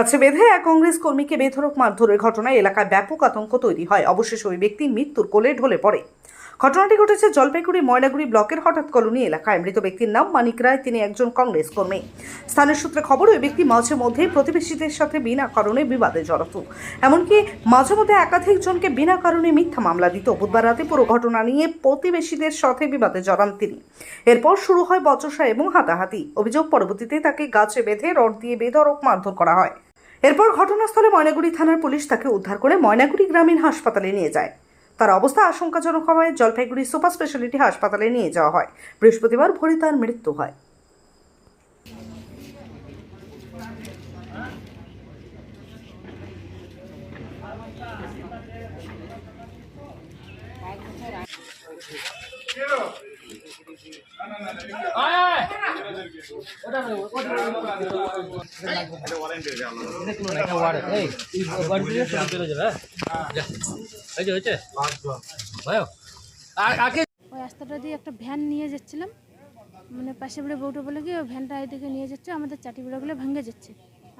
গাছে বেঁধে এক কংগ্রেস কর্মীকে বেধরক মারধরের ঘটনায় এলাকায় ব্যাপক আতঙ্ক তৈরি হয়। অবশেষে ওই ব্যক্তি মৃত্যুর কোলে ঢলে পড়ে। ঘটনাটি ঘটেছে জলপাইগুড়ি ময়লাগুড়ি ব্লকের হঠাৎ কলোনি এলাকায়। মৃত ব্যক্তির নাম মানিক রায়, তিনি একজন কংগ্রেস কর্মী। স্থানীয় সূত্রে খবর, ওই ব্যক্তি মাঝে মধ্যে প্রতিবেশীদের সাথে বিনা কারণে বিবাদে জড়াত। এমনকি মাঝে মধ্যে একাধিক জনকে বিনা কারণে মিথ্যা মামলা দিত। বুধবার রাতে পুরো ঘটনা নিয়ে প্রতিবেশীদের সাথে বিবাদে জড়ান তিনি। এরপর শুরু হয় বচসা এবং হাতাহাতি। অভিযোগ পরবর্তীতে তাকে গাছে বেঁধে রড দিয়ে বেধরক মারধর করা হয়। এরপর ঘটনাস্থলে ময়নাগুড়ি থানার পুলিশ তাকে উদ্ধার করে ময়নাগুড়ি গ্রামীণ হাসপাতালে নিয়ে যায়। তার অবস্থা আশঙ্কাজনক হওয়ায় জলপাইগুড়ি সুপার স্পেশালিটি হাসপাতালে নিয়ে যাওয়া হয়। বৃহস্পতিবার ভোরে তার মৃত্যু হয়। ওই রাস্তাটা দিয়ে একটা ভ্যান নিয়ে যাচ্ছিলাম। মানে পাশে বেড়ে বউটা বলে গিয়ে ভ্যানটা এদিকে নিয়ে যাচ্ছে, আমাদের চাটি বেড়াগুলো ভাঙে যাচ্ছে।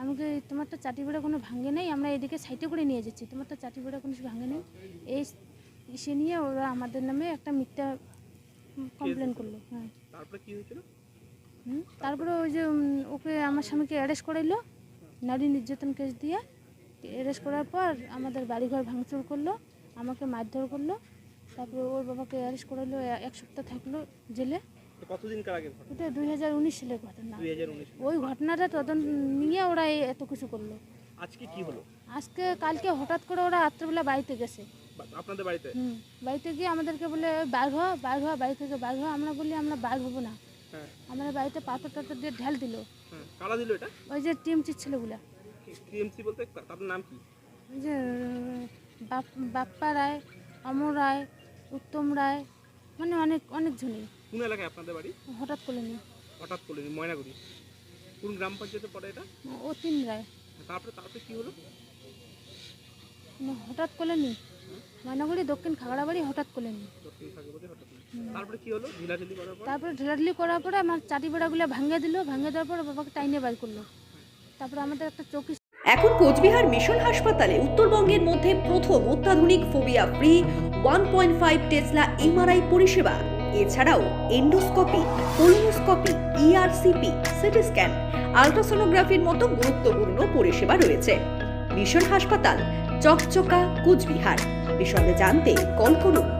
আমাকে তোমার তো চাটি বেড়া কোনো ভাঙে নেই, আমরা এদিকে সাইটে করে নিয়ে যাচ্ছি, তোমার তো চাটি বেড়া কোনো ভাঙে নেই। এই সে নিয়ে ওরা আমাদের নামে একটা মিথ্যা কমপ্লেন করল হ্যাঁ। তারপরে কি হয়েছিল? তারপরে ওই যে ওকে আমার স্বামীকে অ্যারেস্ট করাইলো নারী নির্যাতন কেস দিয়ে। অ্যারেস্ট করার পর আমাদের বাড়িঘর ভাঙচুর করল আমাকে মারধর করল তারপরে ওর বাবাকে অ্যারেস্ট করাইলো এক সপ্তাহ থাকল জেলে। ওটা দুই হাজার উনিশ সালের ঘটনা। ওই ঘটনাটা তদন্ত নিয়ে ওরা এত কিছু করল। আজকে কি হলো? আজকে কালকে হঠাৎ করে ওরা রাত্রেবেলা বাড়িতে গেছে। আপনাদের বাড়িতে? বাড়িতে গিয়ে আমাদেরকে বলে বার হওয়া বার হওয়া বাড়ি থেকে বার হওয়া আমরা বলি আমরা বার হব না। আমরা বাড়িতে পাথর টাথর দিয়ে ঢাল দিল। হ্যাঁ কারা দিল এটা? ওই যে টিমচির ছেলেগুলা। টিএমসি বলতে তা- তাদের নাম কি? ওই যে বাপ- বাপ্পা রায় অমর রায় উত্তম রায় মানে অনেক অনেকজনই কোন এলাকায় আপনাদের বাড়ি? হঠাৎ করে নি হঠাৎ করলেন ময়নাগুড়ি। কোন গ্রাম পঞ্চায়েতে পড়ে এটা? ও তিন রায়। তারপরে তারপরে কি হলো? হঠাৎ করে নি ময়নাগুড়ি দক্ষিণ খাগড়াবাড়ি হঠাৎ করে নি দক্ষিণ ভাগবতী হঠাৎ না। তারপরে কি হলো? ঢিলাঢিলি করার পর? তারপরে ঢেলাঢেলি করার পরে আমার চাটি বেড়াগুলো ভাঙে দিল ভাঙে দেওয়ার পরে বাবাকে টাইনে বার করল। তারপরে আমাদের একটা চৌকি এখন কোচবিহার মিশন হাসপাতালে উত্তরবঙ্গের মধ্যে প্রথম অত্যাধুনিক phobia free one point five tesla MRI পরিষেবা। এছাড়াও endoscopy colonoscopy ERCP CT scan আলট্রাসোনোগ্রাফির মতো গুরুত্বপূর্ণ পরিষেবা রয়েছে। মিশন হাসপাতাল চকচকা কোচবিহার। বিশদে জানতে কল করুন।